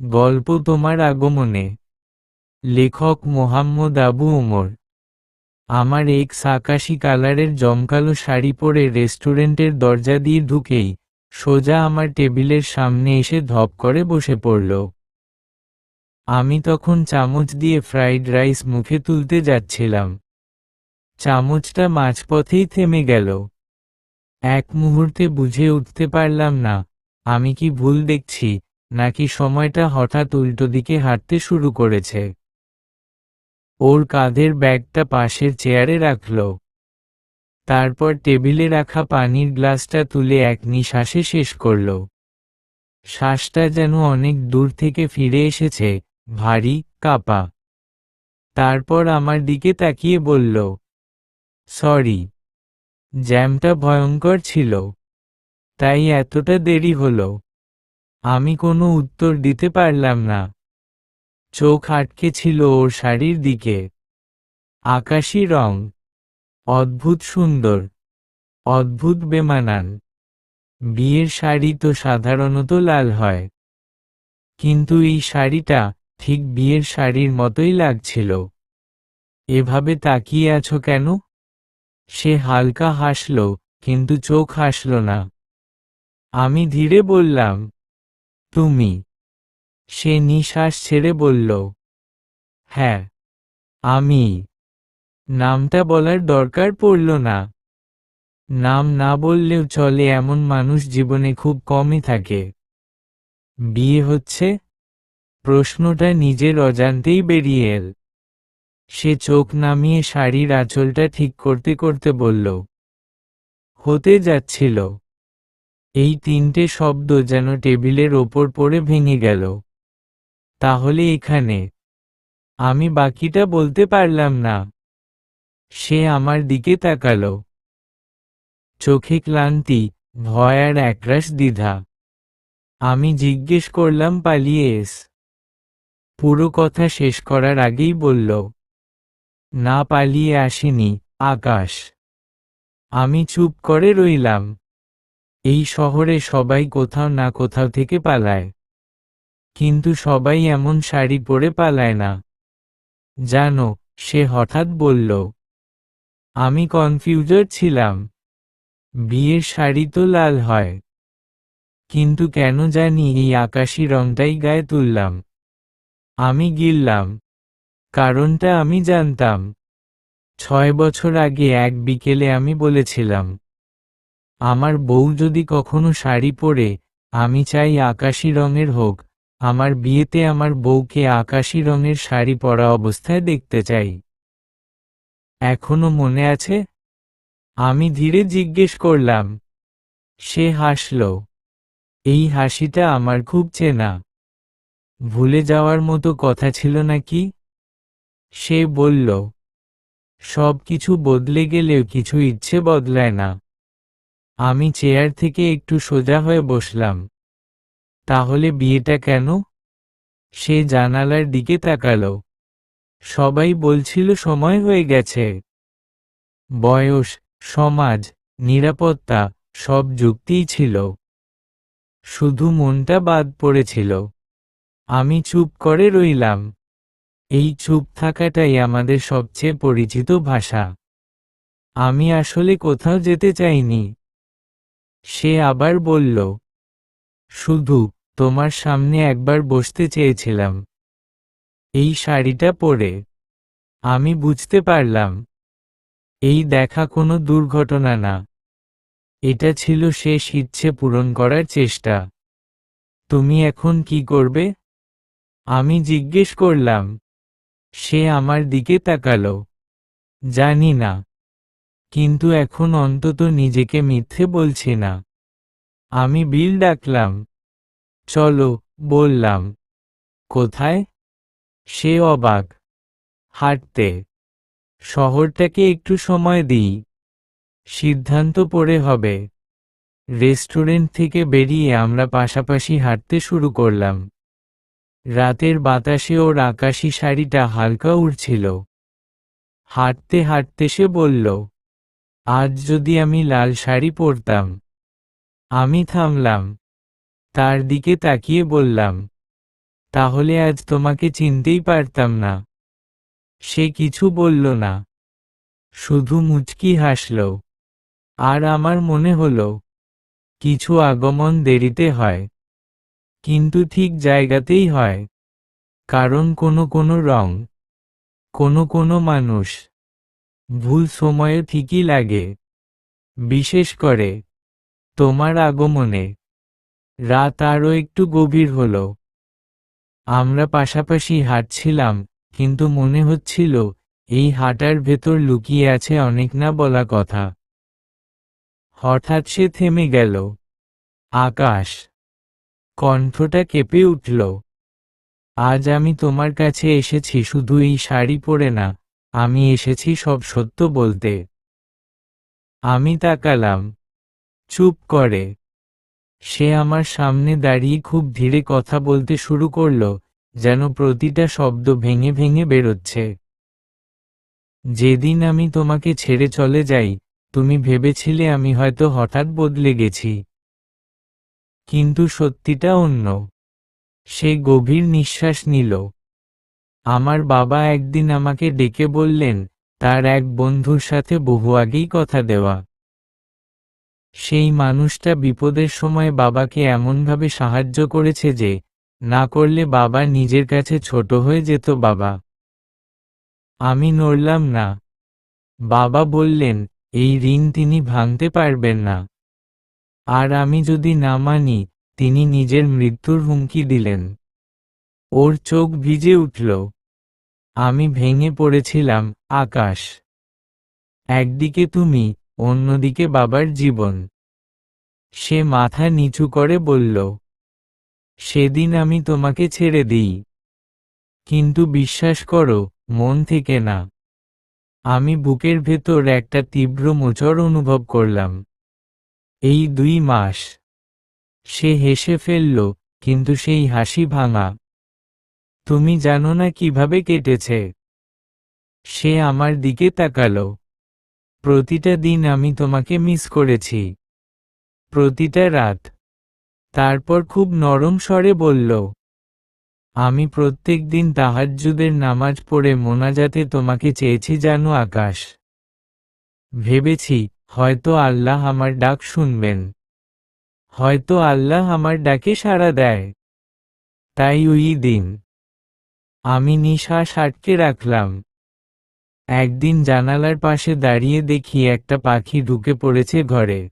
গল্প তোমার আগমনে। লেখক মোহাম্মদ আবু ওমর। আমার এক্স আকাশি কালারের জমকালো শাড়ি পরে রেস্টুরেন্টের দরজা দিয়ে ঢুকেই সোজা আমার টেবিলের সামনে এসে ধপ করে বসে পড়ল। আমি তখন চামচ দিয়ে ফ্রাইড রাইস মুখে তুলতে যাচ্ছিলাম। চামচটা মাঝপথেই থেমে গেল। এক মুহূর্তে বুঝে উঠতে পারলাম না, আমি কি ভুল দেখছি? নাকি সময়টা হঠাৎ উল্টো দিকে হাঁটতে শুরু করেছে। ওর কাঁধের ব্যাগটা পাশের চেয়ারে রাখল। তারপর টেবিলে রাখা পানির গ্লাসটা তুলে এক নিঃশ্বাসে শেষ করল। শ্বাসটা যেন অনেক দূর থেকে ফিরে এসেছে, ভারী, কাপা। তারপর আমার দিকে তাকিয়ে বলল, সরি, জ্যামটা ভয়ঙ্কর ছিল। তাই এতটা দেরি হলো। আমি কোনো উত্তর দিতে পারলাম না। চোখ আটকে ছিল ওর শাড়ির দিকে। আকাশি রং। অদ্ভুত সুন্দর। অদ্ভুত বেমানান। বিয়ের শাড়ি তো সাধারণত লাল হয়। কিন্তু এই শাড়িটা ঠিক বিয়ের শাড়ির মতোই লাগছিল। এভাবে তাকিয়ে আছো কেন? সে হালকা হাসল, কিন্তু চোখ হাসল না। আমি ধীরে বললাম তুমি। সে নিঃশ্বাস ছেড়ে বলল হ্যাঁ আমি। নামটা বলার দরকার পড়ল না। নাম না বললেও চলে এমন মানুষ জীবনে খুব কমই থাকে। বিয়ে হচ্ছে? প্রশ্নটা নিজের অজান্তেই বেরিয়ে এল। সে চোখ নামিয়ে শাড়ির আঁচলটা ঠিক করতে করতে বলল, হতে যাচ্ছিল। এই তিনটে শব্দ যেন টেবিলের ওপর পড়ে ভেঙে গেল। তাহলে এখানে আমি বাকিটা বলতে পারলাম না। সে আমার দিকে তাকাল। চোখে ক্লান্তি, ভয় আর একরাশ দ্বিধা। আমি জিজ্ঞেস করলাম, পালিয়ে এস? পুরো কথা শেষ করার আগেই বলল, না, পালিয়ে আসেনি, আকাশ। আমি চুপ করে রইলাম। এই শহরে সবাই কোথাও না কোথাও থেকে পালায়। কিন্তু সবাই এমন শাড়ি পরে পালায় না। জানো, সে হঠাৎ বলল, আমি কনফিউজার ছিলাম। বিয়ের শাড়ি তো লাল হয়। কিন্তু কেন জানি এই আকাশি রংটাই গায়ে তুললাম। আমি গিললাম। কারণটা আমি জানতাম। ছয় বছর আগে এক বিকেলে আমি বলেছিলাম আমার বউ যদি কখনো শাড়ি পরে, আমি চাই আকাশি রঙের হোক। আমার বিয়েতে আমার বউকে আকাশি রঙের শাড়ি পরা অবস্থায় দেখতে চাই। এখনও মনে আছে? আমি ধীরে জিজ্ঞেস করলাম। সে হাসল। এই হাসিটা আমার খুব চেনা। ভুলে যাওয়ার মতো কথা ছিল নাকি? সে বলল সব কিছু বদলে গেলেও কিছু ইচ্ছে বদলায় না। আমি চেয়ার থেকে একটু সোজা হয়ে বসলাম। তাহলে বিয়েটা কেন? সে জানালার দিকে তাকাল। সবাই বলছিল সময় হয়ে গেছে। বয়স, সমাজ, নিরাপত্তা, সব যুক্তিই ছিল। শুধু মনটা বাদ পড়েছিল। আমি চুপ করে রইলাম। এই চুপ থাকাটাই আমাদের সবচেয়ে পরিচিত ভাষা। আমি আসলে কোথাও যেতে চাইনি। সে আবার বলল, শুধু তোমার সামনে একবার বসতে চেয়েছিলাম। এই শাড়িটা পরে আমি বুঝতে পারলাম, এই দেখা কোনো দুর্ঘটনা না। এটা ছিল শেষ ইচ্ছে পূরণ করার চেষ্টা। তুমি এখন কি করবে? আমি জিজ্ঞেস করলাম, সে আমার দিকে তাকালো। জানি না, কিন্তু এখন অন্তত নিজেকে মিথ্যে বলছি না। আমি বিল ডাকলাম। চলো, বললাম, কোথায়? সে অবাক। হাঁটতে। শহরটাকে একটু সময় দিই। সিদ্ধান্ত পড়ে হবে। রেস্টুরেন্ট থেকে বেরিয়ে আমরা পাশাপাশি হাঁটতে শুরু করলাম। রাতের বাতাসে ওর আকাশি শাড়িটা হালকা উড়ছিল। হাঁটতে হাঁটতে সে বলল, আজ যদি আমি লাল শাড়ি পরতাম আমি থামলাম। তার দিকে তাকিয়ে বললাম, তাহলে আজ তোমাকে চিনতেই পারতাম না। সে কিছু বলল না। শুধু মুচকি হাসল। আর আমার মনে হল, কিছু আগমন দেরিতে হয়। কিন্তু ঠিক জায়গাতেই হয়। কারণ কোনো কোনো রং, কোনো কোনো মানুষ, ভুল সময়ে ঠিকই লাগে। বিশেষ করে তোমার আগমনে। রাত আরও একটু গভীর হল। আমরা পাশাপাশি হাঁটছিলাম, কিন্তু মনে হচ্ছিল, এই হাঁটার ভেতর লুকিয়ে আছে অনেক না বলা কথা। হঠাৎ সে থেমে গেল। আকাশ। কণ্ঠটা কেঁপে উঠল। আজ আমি তোমার কাছে এসেছি, শুধু এই শাড়ি পরে না, আমি এসেছি সব সত্য বলতে। আমি তাকালাম। চুপ করে। সে আমার সামনে দাঁড়িয়ে খুব ধীরে কথা বলতে শুরু করল, যেন প্রতিটা শব্দ ভেঙে ভেঙে বেরোচ্ছে। যেদিন আমি তোমাকে ছেড়ে চলে যাই, তুমি ভেবেছিলে আমি হয়তো হঠাৎ বদলে গেছি। কিন্তু সত্যিটা অন্য। সে গভীর নিঃশ্বাস নিল। আমার বাবা একদিন আমাকে ডেকে বললেন, তার এক বন্ধুর সাথে বহু আগেই কথা দেওয়া। সেই মানুষটা বিপদের সময় বাবাকে এমনভাবে সাহায্য করেছে যে, না করলে বাবা নিজের কাছে ছোট হয়ে যেত বাবা। আমি নড়লাম না। বাবা বললেন, এই ঋণ তিনি ভাঙতে পারবেন না। আর আমি যদি না মানি, তিনি নিজের মৃত্যুর হুমকি দিলেন। ওর চোখ ভিজে উঠল। আমি ভেঙে পড়েছিলাম, আকাশ। একদিকে তুমি অন্যদিকে বাবার জীবন। সে মাথা নিচু করে বলল, সেদিন আমি তোমাকে ছেড়ে দিই। কিন্তু বিশ্বাস করো, মন থেকে না। আমি বুকের ভেতর একটা তীব্র মোচর অনুভব করলাম। এই দুই মাস। সে হেসে ফেলল, কিন্তু সেই হাসি ভাঙা। তুমি জানো না কীভাবে কেটেছে। সে আমার দিকে তাকালো। প্রতিটা দিন আমি তোমাকে মিস করেছি। প্রতিটা রাত। তারপর খুব নরম স্বরে বলল, আমি প্রত্যেক দিন তাহাজ্জুদের নামাজ পড়ে মোনাজাতে তোমাকে চেয়েছি জানো আকাশ। ভেবেছি, হয়তো আল্লাহ আমার ডাক শুনবেন। হয়তো আল্লাহ আমার ডাকে সাড়া দেয়। তাই ওই দিন। আমি নিঃশ্বাস আটকে রাখলাম। একদিন জানালার পাশে দাঁড়িয়ে দেখি একটা পাখি ঢুকে পড়েছে ঘরে।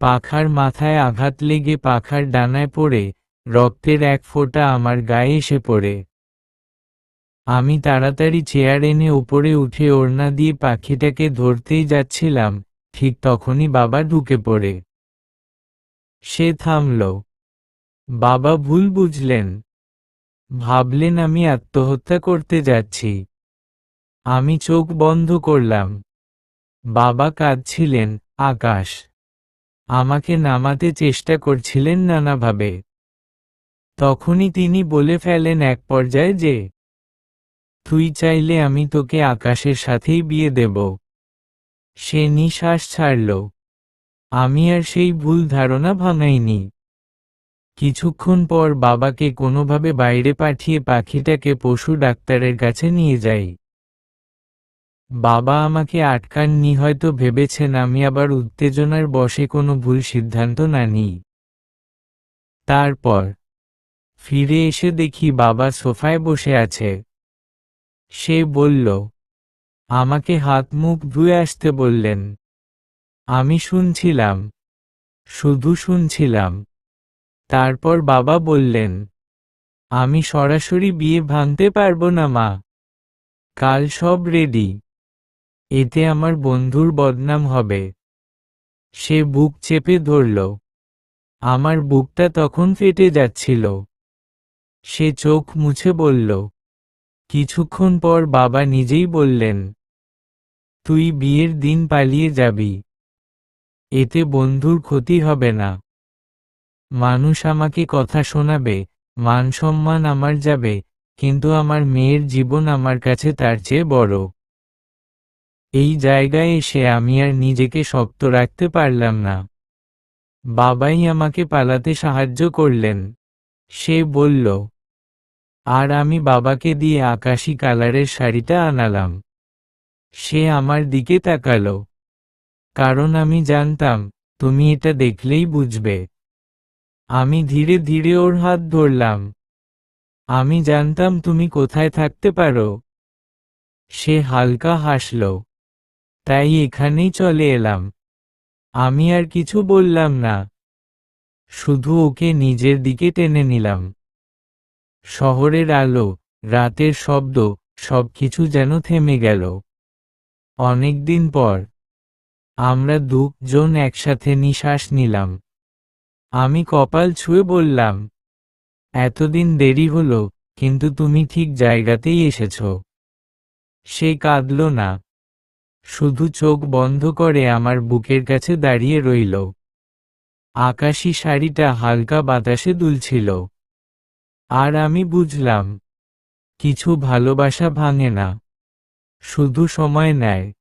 পাখার মাথায় আঘাত লেগে পাখার ডানায় পড়ে, রক্তের এক ফোঁটা আমার গায়ে এসে পড়ে। আমি তাড়াতাড়ি চেয়ার এনে উপরে উঠে ওড়না দিয়ে পাখিটাকে ধরতেই যাচ্ছিলাম, ঠিক তখনই বাবা ঢুকে পড়ে। সে থামল। বাবা ভুল বুঝলেন। ভাবলেন আমি আত্মহত্যা করতে যাচ্ছি। আমি চোখ বন্ধ করলাম। বাবা কাঁদছিলেন, আকাশ। আমাকে নামাতে চেষ্টা করছিলেন নানাভাবে। তখনই তিনি বলে ফেলেন এক পর্যায়ে যে, তুই চাইলে আমি তোকে আকাশের সাথেই বিয়ে দেব। সে নিঃশ্বাস ছাড়ল। আমি আর সেই ভুল ধারণা ভাঙাইনি। কিছুক্ষণ পর বাবাকে কোনোভাবে বাইরে পাঠিয়ে পাখিটাকে পশু ডাক্তারের কাছে নিয়ে যাই। বাবা আমাকে আটকাননি, হয়তো ভেবেছেন আমি আবার উত্তেজনার বসে কোনো ভুল সিদ্ধান্ত না নিই তারপর ফিরে এসে দেখি বাবা সোফায় বসে আছে। সে বলল, আমাকে হাত মুখ ধুয়ে আসতে বললেন। আমি শুনছিলাম, শুধু শুনছিলাম। তারপর বাবা বললেন, আমি সরাসরি বিয়ে ভাঙতে পারব না মা। কাল সব রেডি। এতে আমার বন্ধুর বদনাম হবে। সে বুক চেপে ধরল। আমার বুকটা তখন ফেটে যাচ্ছিল। সে চোখ মুছে বলল, কিছুক্ষণ পর বাবা নিজেই বললেন, তুই বিয়ের দিন পালিয়ে যাবি। এতে বন্ধুর ক্ষতি হবে না। মানুষ আমাকে কথা শোনাবে, মান সম্মান আমার যাবে, কিন্তু আমার মেয়ের জীবন আমার কাছে তার চেয়ে বড়। এই জায়গায় এসে আমি আর নিজেকে শক্ত রাখতে পারলাম না। বাবাই আমাকে পালাতে সাহায্য করলেন। সে বলল, আর আমি বাবাকে দিয়ে আকাশি কালারের শাড়িটা আনালাম। সে আমার দিকে তাকালো। কারণ আমি জানতাম, তুমি এটা দেখলেই বুঝবে। আমি ধীরে ধীরে ওর হাত ধরলাম। আমি জানতাম তুমি কোথায় থাকতে পারো। সে হালকা হাসল। তাই এখানেই চলে এলাম। আমি আর কিছু বললাম না। শুধু ওকে নিজের দিকে টেনে নিলাম। শহরের আলো, রাতের শব্দ, সবকিছু যেন থেমে গেল। অনেকদিন পর, আমরা দুজন একসাথে নিঃশ্বাস নিলাম। আমি কপাল ছুঁয়ে বললাম, এতদিন দেরি হলো, কিন্তু তুমি ঠিক জায়গাতেই এসেছ। সে কাঁদল না। শুধু চোখ বন্ধ করে আমার বুকের কাছে দাঁড়িয়ে রইল। আকাশি শাড়িটা হালকা বাতাসে দুলছিল। আর আমি বুঝলাম, কিছু ভালোবাসা ভাঙে না। শুধু সময় নেয়,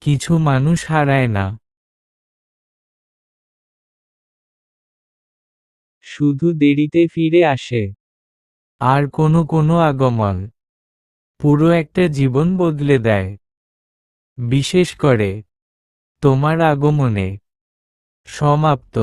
কিছু মানুষ হারায় না। শুধু দেরিতে ফিরে আসে। আর কোনো কোনো আগমন, পুরো একটা জীবন বদলে দেয়। বিশেষ করে তোমার আগমনে সমাপ্ত।